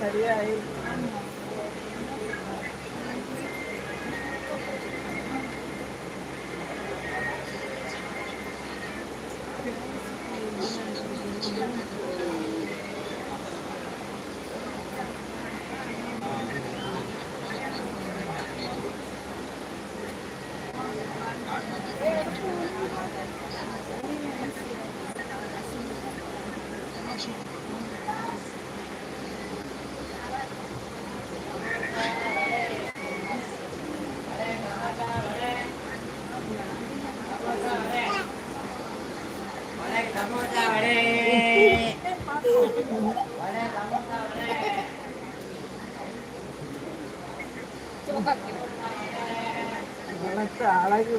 சரியாயிருக்கும் எனக்கு அழகு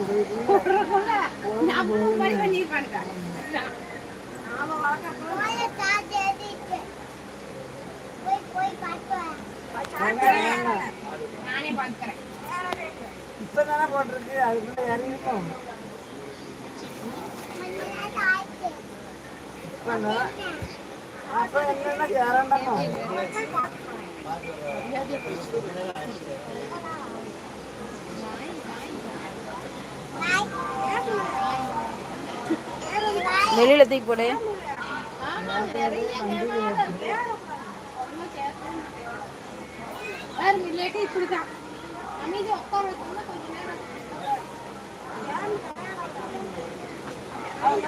இப்பதானே போட்டிருக்கு அதுக்குள்ள இறங்கிட்டோம். இப்பதான் வெளியில தூக்கி போடு. இப்படிதான் அமைதி உட்கார கொஞ்ச நேரம் அவங்க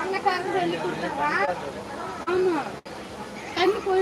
சொல்லி கொடுத்துருக்கான் ஆமா.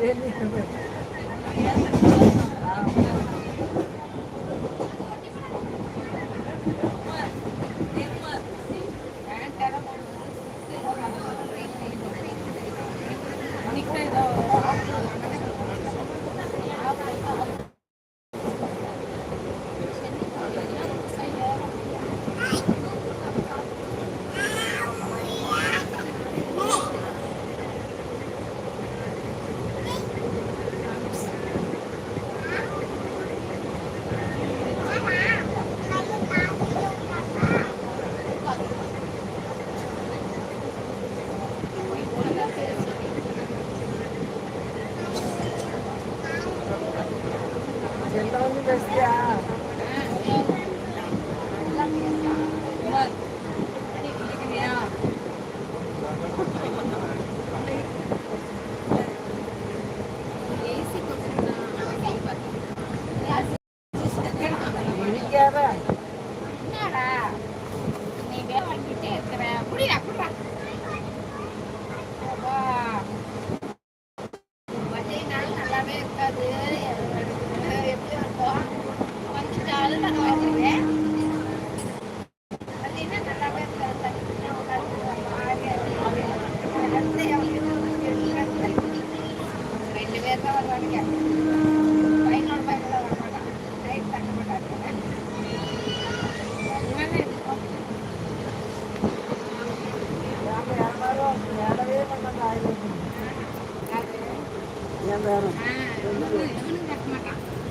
Ini? நல்லாவே இருக்காது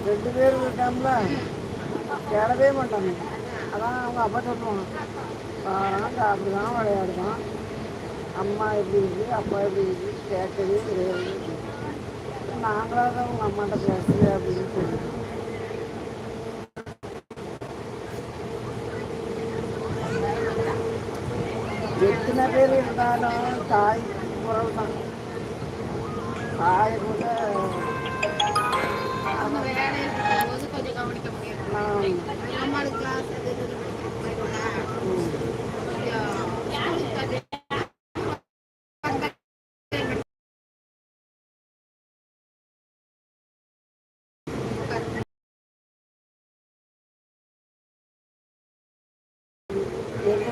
ரெண்டு பேர் இருக்காங்களா கேடவே மாட்டாங்க. அதான் அவங்க அப்பா சொல்லுவாங்க. பாருங்க அப்படி தான் விளையாடுவான். அம்மா எப்படி இருக்குது அப்பா எப்படி இருக்குது கேட்கவே கிடையாது. நாங்களாக தான் உங்கள் அம்மாட்ட பேசுது அப்படின்னு சொல்லி எத்தனை பேர் இருந்தாலும் தாய் குரல் தான் தாய் கூட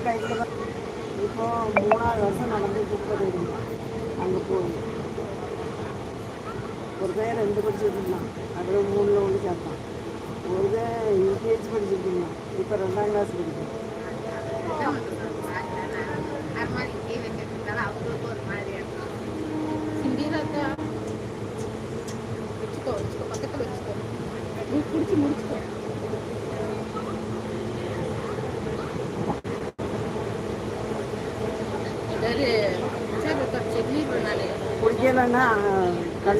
டைத்தில் தான் இப்போது மூணாவது வருஷம் நடந்து முப்பது அங்கே போய் ஒரு பேர் ரெண்டு படிச்சுட்டு இருந்தான் அப்புறம் மூணில் ஒன்று சேர்த்தான் ஒரு பேர் யூகேஜி படிச்சுட்டு இருந்தான் இப்போ ரெண்டாம் கிளாஸ் படிக்கிறான் அது முடிச்சுக்கோ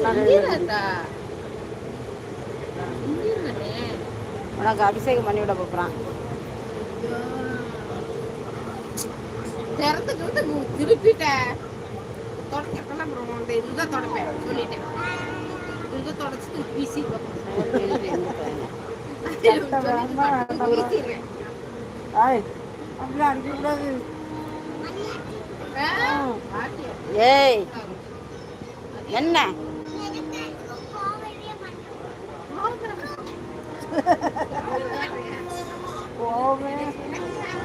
சிந்திராக்கா. சிந்திரானே. உனக்கு அபிஷேகம் பண்ணி விட போகிறான் திறந்துட்டு வந்து நீ திருப்பிட்ட. தொடக்கப்பெல்லாம் அப்புறம் இந்த இதுதான் தொடப்பேன். சொல்லிட்டேன். இதை தொடச்சிட்டு வீசிடுவேன். சட்டை வேணுமா ஏய் என்ன? போவே தெரியுதுல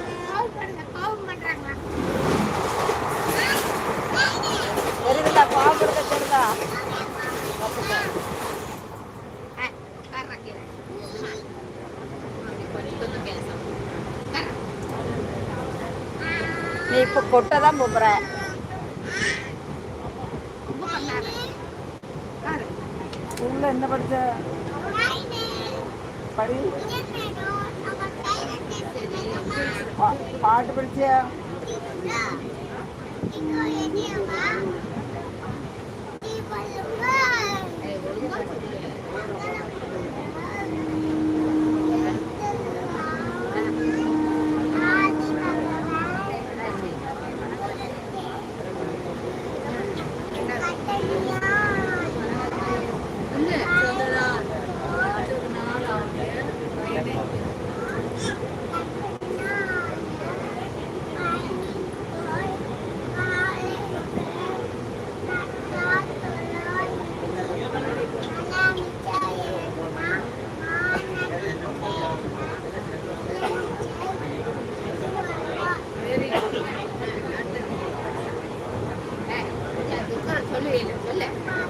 தான் போகிறேன் உள்ள என்ன படிச்ச? பாட்டு படிச்சியா?